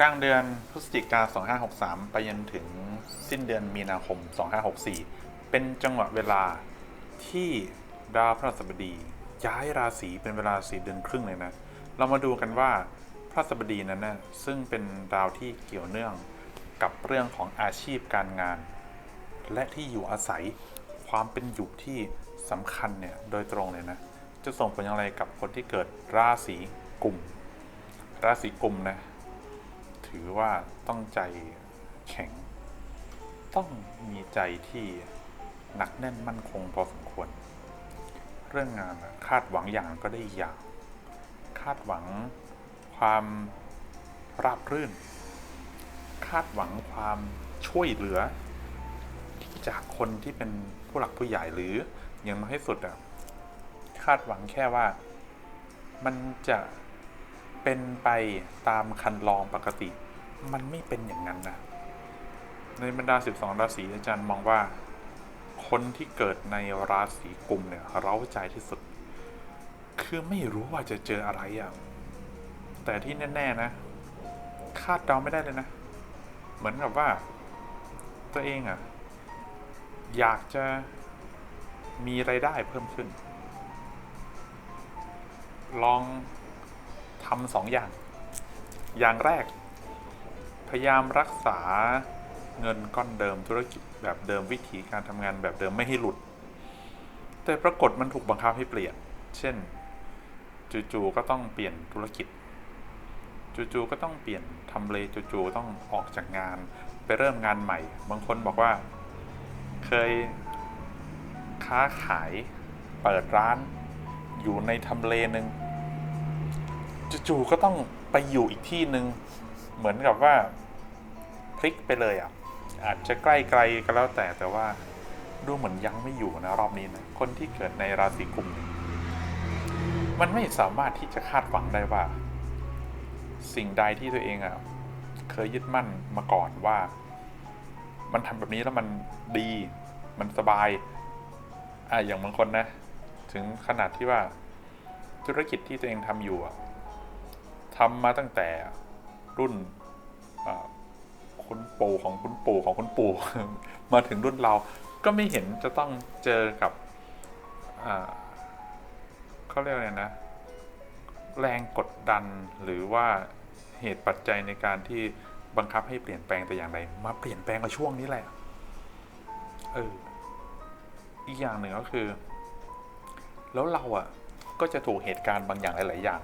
กลางเดือนพฤศจิกา 2563 ไปจนถึงสิ้นเดือนมีนาคม 2564 เป็นจังหวะเวลาที่ดาวพฤหัสบดี ย้ายราศีเป็นเวลา4เดือนครึ่งเลยนะ เรามาดูกันว่าพระหัสบดีนั้นนะซึ่งเป็นดาวที่เกี่ยวเนื่องกับเรื่องของอาชีพการงาน และที่อยู่อาศัยความเป็นอยู่ที่สำคัญเนี่ยโดยตรงเลยนะ จะส่งผลอย่างไรกับคนที่เกิดราศีกลุ่ม ราศีกลุ่มนะ ถือว่าต้องใจแข็ง ต้องมีใจที่หนักแน่นมั่นคงพอสมควร เรื่องงานคาดหวังอย่างก็ได้อย่าง คาดหวังความราบรื่น คาดหวังความช่วยเหลือ จากคนที่เป็นผู้หลักผู้ใหญ่หรืออย่างน้อยที่สุดอะคาดหวังแค่ว่ามันจะเป็นไปตามคันลองปกติ มันไม่เป็นอย่างนั้นนะในบรรดา 12 ราศีอาจารย์มองว่า คนที่เกิดในราศีกุมเนี่ยเร้าใจที่สุด คือไม่รู้ว่าจะเจออะไรอะ่ะแต่ที่แน่ๆนะ คาดเดาไม่ได้เลยนะ เหมือนกับว่า ตัวเองอะ่ะ อยากจะมีไรายได้เพิ่มขึ้น ลองทำสองอย่าง อย่างแรก ยายามรักษาเงินก้อนเดิมธุรกิจแบบเดิมวิธีการทำงานแบบเดิมไม่ให้หลุด แต่ปรากฏมันถูกบังคับให้เปลี่ยน เช่น จู่ๆก็ต้องเปลี่ยนธุรกิจ จู่ๆก็ต้องเปลี่ยนทำเลจู่ๆต้องออกจากงาน ไปเริ่มงานใหม่ บางคนบอกว่า เคยค้าขายเปิดร้านอยู่ในทำเลหนึ่งจู่ๆก็ต้องไปอยู่อีกที่หนึ่งเหมือนกับว่า พลิกไปเลยอะอาจจะใกล้ไกลก็แล้วแต่แต่ว่าดูเหมือนยังไม่อยู่นะรอบนี้นะคนที่เกิดในราศีกุมมันไม่สามารถที่จะคาดหวังได้ว่า สิ่งใดที่ตัวเองอะเคยยึดมั่นมาก่อนว่า มันทำแบบนี้แล้วมันดี มันสบายอะอย่างบางคนนะ ถึงขนาดที่ว่าธุรกิจที่ตัวเองทำอยู่อะทำมาตั้งแต่รุ่น คุณปู่ของคุณปู่ของคุณปู่มาถึงรุ่นเรา ก็ไม่เห็นจะต้องเจอกับเขาเรียกอะไรนะ แรงกดดันหรือว่าเหตุปัจจัยในการที่บังคับให้เปลี่ยนแปลงแต่อย่างใดมาเปลี่ยนแปลงมาช่วงนี้แหละเอออีกอย่างหนึ่งก็คือ แล้วเราอะก็จะถูกเหตุการณ์บางอย่างหลาย ๆ อย่าง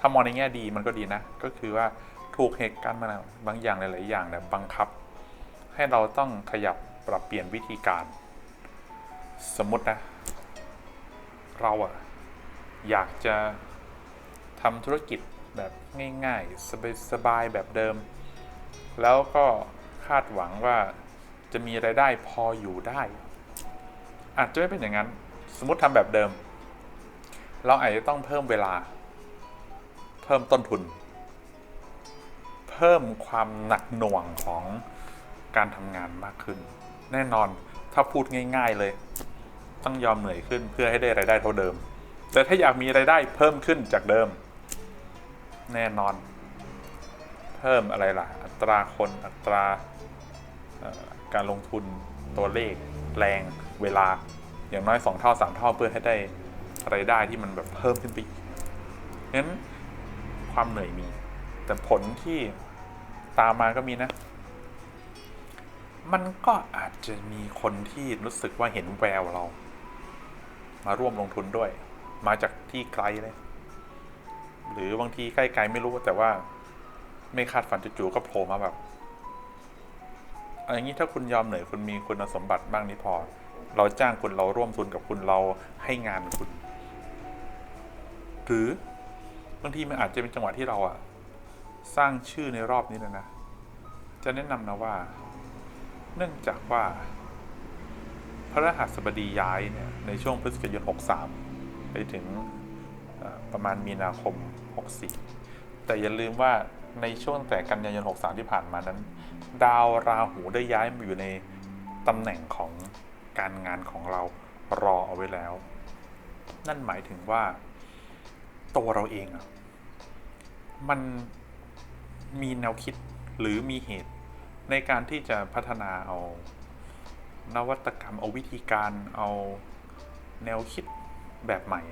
ถ้ามองในแง่ดีมันก็ดีนะ ก็คือว่า ถูกเหตุการณ์มาบางอย่างหลาย ๆ อย่างเนี่ยบังคับ ให้เราต้องขยับปรับเปลี่ยนวิธีการ สมมตินะ เราอะอยากจะทำธุรกิจแบบง่าย ๆ สบาย ๆ แบบเดิม แล้วก็คาดหวังว่าจะมีไรายได้พออยู่ได้ อาจจะไม่เป็นอย่างนั้น สมมติทำแบบเดิม เราอาจจะต้องเพิ่มเวลา เพิ่มต้นทุน เพิ่มความหนักหน่วงของการทำงานมากขึ้น แน่นอนถ้าพูดง่าย ๆเลย ต้องยอมเหนื่อยขึ้นเพื่อให้ได้รายได้เท่าเดิม แต่ถ้าอยากมีรายได้เพิ่มขึ้นจากเดิม แน่นอน เพิ่มอะไรล่ะ อัตราคนอัตราการลงทุนตัวเลข แรงเวลาอย่างน้อยสองเท่าสามเท่าเพื่อให้ได้รายได้ที่มันแบบเพิ่มขึ้นไปอีกงั้นความเหนื่อยมี แต่ผลที่ ตามมาก็มีนะ มันก็อาจจะมีคนที่รู้สึกว่าเห็นแววเรา มาร่วมลงทุนด้วย มาจากที่ไกลเลย หรือบางทีใกล้ๆไม่รู้แต่ว่า ไม่คาดฝันจู่ๆก็โผล่มาแบบอย่างนี้ถ้าคุณยอมเหนื่อยคุณมีคุณสมบัติบ้างนี้พอ เราจ้างคุณเราร่วมทุนกับคุณเราให้งานคุณ หรือบางทีมันอาจจะเป็นจังหวะที่เราอะ สร้างชื่อในรอบนี้เลยนะ จะแนะนำนะว่า เนื่องจากว่า พระรหัสบดีย้ายเนี่ยในช่วงพฤศจิกายน 63 ไปถึงประมาณมีนาคม 64 แต่อย่าลืมว่าในช่วงตั้งแต่กันยายน 63 ที่ผ่านมานั้น ดาวราหูได้ย้ายมาอยู่ในตำแหน่งของการงานของเรารอเอาไว้แล้ว นั่นหมายถึงว่า ตัวเราเองอะมัน มีแนวคิดหรือมีเหตุในการที่จะพัฒนาเอา นวัตกรรมเอาวิธีการเอาแนวคิดแบบใหม่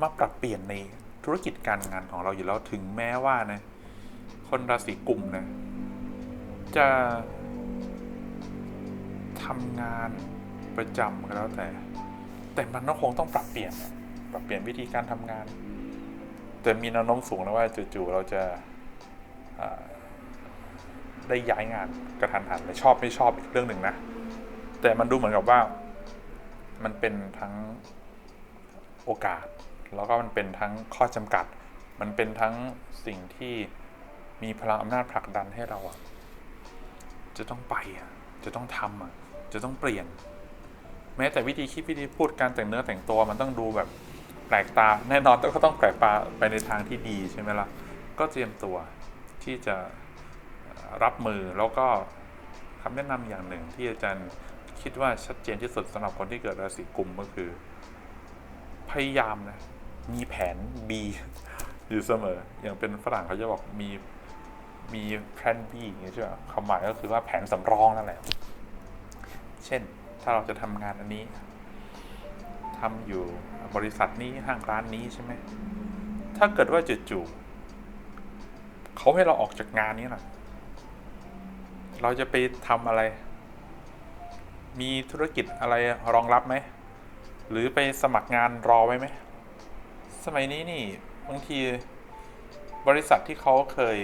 มาปรับเปลี่ยนในธุรกิจการงานของเราอยู่แล้วถึงแม้ว่านะคนราศีกุมนะจะทำงานประจำก็แล้วแต่ แต่มันก็คงต้องปรับเปลี่ยน ปรับเปลี่ยนวิธีการทำงาน แต่มีแนวโน้มสูงนะว่าจู่ๆเราจะ ได้ย้ายงานกระทันหันเลยชอบไม่ชอบอีกเรื่องหนึ่งนะ แต่มันดูเหมือนกับว่า มันเป็นทั้งโอกาส แล้วก็มันเป็นทั้งข้อจำกัด มันเป็นทั้งสิ่งที่มีพลังอำนาจผลักดันให้เราอะจะต้องไปอะจะต้องทำอะจะต้องเปลี่ยน แม้แต่วิธีคิดวิธีพูดการแต่งเนื้อแต่งตัวมันต้องดูแบบแปลกตาแน่นอนก็ต้องแปลกตาไปในทางที่ดีใช่ไหมล่ะก็เตรียมตัว ที่จะรับมือแล้วก็คำแนะนำอย่างหนึ่งที่อาจารย์คิดว่าชัดเจนที่สุดสำหรับคนที่เกิดราศีกุมก็คือ พยายามนะมีแผน B อยู่เสมอ อย่างเป็นฝรั่งเขาจะบอกมีมีแผน B อย่างนี้ใช่ไหมความหมายก็คือว่าแผนสำรองนั่นแหละ เช่นถ้าเราจะทำงานอันนี้ทำอยู่บริษัทนี้ห้างร้านนี้ใช่ไหมถ้าเกิดว่าจู่ๆ เขาให้เราออกจากงานนี้นะเราจะไปทำอะไร มีธุรกิจอะไรรองรับไหม หรือไปสมัครงานรอไว้ไหม สมัยนี้นี่บางทีบริษัทที่เขาเคย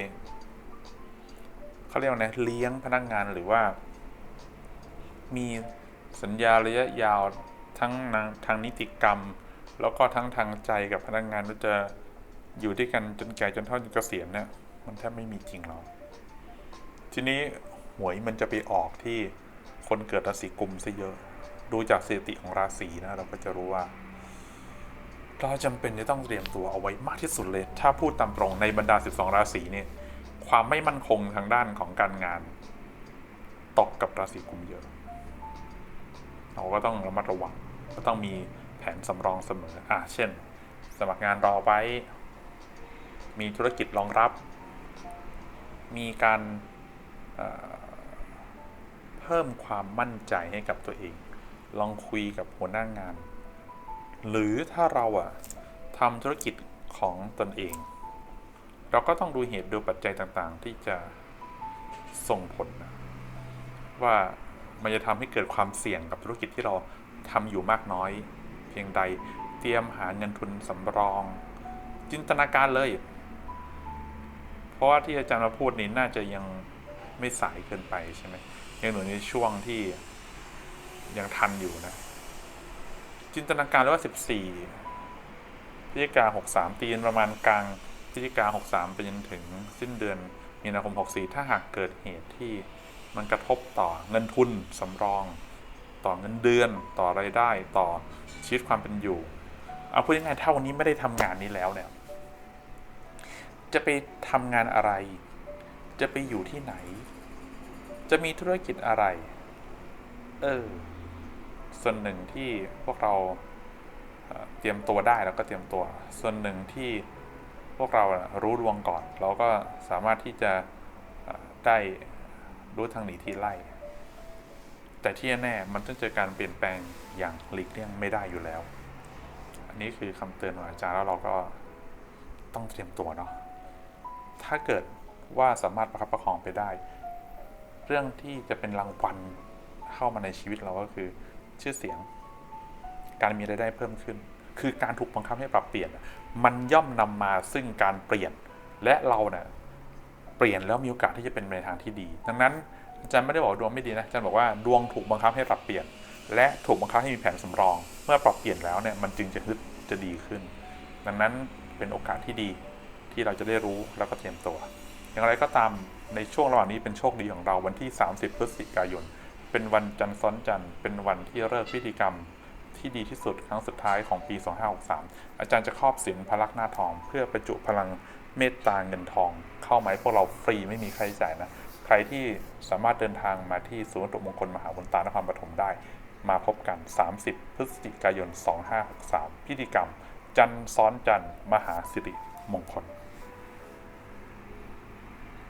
เขาเรียกว่าไงเลี้ยงพนักงานหรือว่า มีสัญญาระยะยาวทั้งทางนิติกรรม แล้วก็ทั้งทางใจกับพนักงานว่าจะอยู่ด้วยกันจนแก่จนเฒ่าจนเกษียณเนี่ย มันแทบไม่มีจริงหรอกทีนี้หวยมันจะไปออกที่คนเกิดราศีกุมซะเยอะ ดูจากสถิติของราศีนะ เราก็จะรู้ว่า เราจำเป็นจะต้องเตรียมตัวเอาไว้มากที่สุดเลย ถ้าพูดตามตรงในบรรดา 12 ราศีเนี่ยความไม่มั่นคงทางด้านของการงาน ตกกับราศีกุมเยอะ เราก็ต้องระมัดระวัง ก็ต้องมีแผนสำรองเสมอ อะเช่น สมัครงานรอไว้ มีธุรกิจรองรับ มีการเพิ่มความมั่นใจให้กับตัวเอง ลองคุยกับหัวหน้างงาน หรือถ้าเราอะทำธุรกิจของตนเอง เราก็ต้องดูเหตุดูปัจจัยต่างๆ ที่จะส่งผล ว่ามันจะทำให้เกิดความเสี่ยงกับธุรกิจที่เราทำอยู่มากน้อย เพียงใดเตรียมหาเงินทุนสำรอง จินตนาการเลย เพราะว่าที่อาจารย์มาพูดนี้น่าจะยังไม่สายเกินไปใช่ไหมยังหนูในช่วงที่ยังทันอยู่นะ จินตนาการเลยว่า14พฤศจิกา63ตีนประมาณกลางพฤศจิกา63ไปจนถึงสิ้นเดือนมีนาคม64ถ้าหากเกิดเหตุที่มันกระทบต่อเงินทุนสำรอง ต่อเงินเดือน ต่อไรายได้ต่อชีวิตความเป็นอยู่ เอาพูดง่ายๆถ้าวันนี้ไม่ได้ทำงานนี้แล้วเนี่ย จะไปทำงานอะไร จะไปอยู่ที่ไหน จะมีธุรกิจอะไร เออ ส่วนหนึ่งที่พวกเราเตรียมตัวได้แล้วก็เตรียมตัว ส่วนหนึ่งที่พวกเรารู้ดวงก่อน เราก็สามารถที่จะได้รู้ทางหนีที่ไล่ แต่ที่แน่มันต้องเจอการเปลี่ยนแปลงอย่างหลีกเลี่ยงไม่ได้อยู่แล้ว อันนี้คือคำเตือนของอาจารย์แล้วเราก็ต้องเตรียมตัวเนาะ ถ้าเกิดว่าสามารถประคับประคองไปได้ เรื่องที่จะเป็นรางวัลเข้ามาในชีวิตเราก็คือชื่อเสียง การมีรายได้เพิ่มขึ้น คือการถูกบังคับให้ปรับเปลี่ยน มันย่อมนำมาซึ่งการเปลี่ยน และเราเนี่ยเปลี่ยนแล้วมีโอกาสที่จะเป็นในทางที่ดี ดังนั้นอาจารย์ไม่ได้บอกดวงไม่ดีนะอาจารย์บอกว่าดวงถูกบังคับให้ปรับเปลี่ยน และถูกบังคับให้มีแผนสำรอง เมื่อปรับเปลี่ยนแล้วเนี่ยมันจึงจะฮึดจะดีขึ้น ดังนั้นเป็นโอกาสที่ดี ที่เราจะได้รู้แล้วก็เตรียมตัว อย่างไรก็ตามในช่วงระหว่างนี้เป็นโชคดีของเราวันที่ 30 พฤศจิกายน เป็นวันจันทร์ซ้อนจันทร์เป็นวันที่เลิกพิธีกรรมที่ดีที่สุดครั้งสุดท้ายของปี 2563 อาจารย์จะครอบสินพลักษณ์หน้าทอง เพื่อประจุพลังเมตตาเงินทอง เข้ามาให้พวกเราฟรีไม่มีค่าใช้จ่ายนะ ใครที่สามารถเดินทางมาที่ศูนย์ตุมงคลมหาบุญตานครปฐมได้ มาพบกัน 30 พฤศจิกายน 2563 พิธีกรรม จันทร์ซ้อนจันทร์มหาสิริมงคล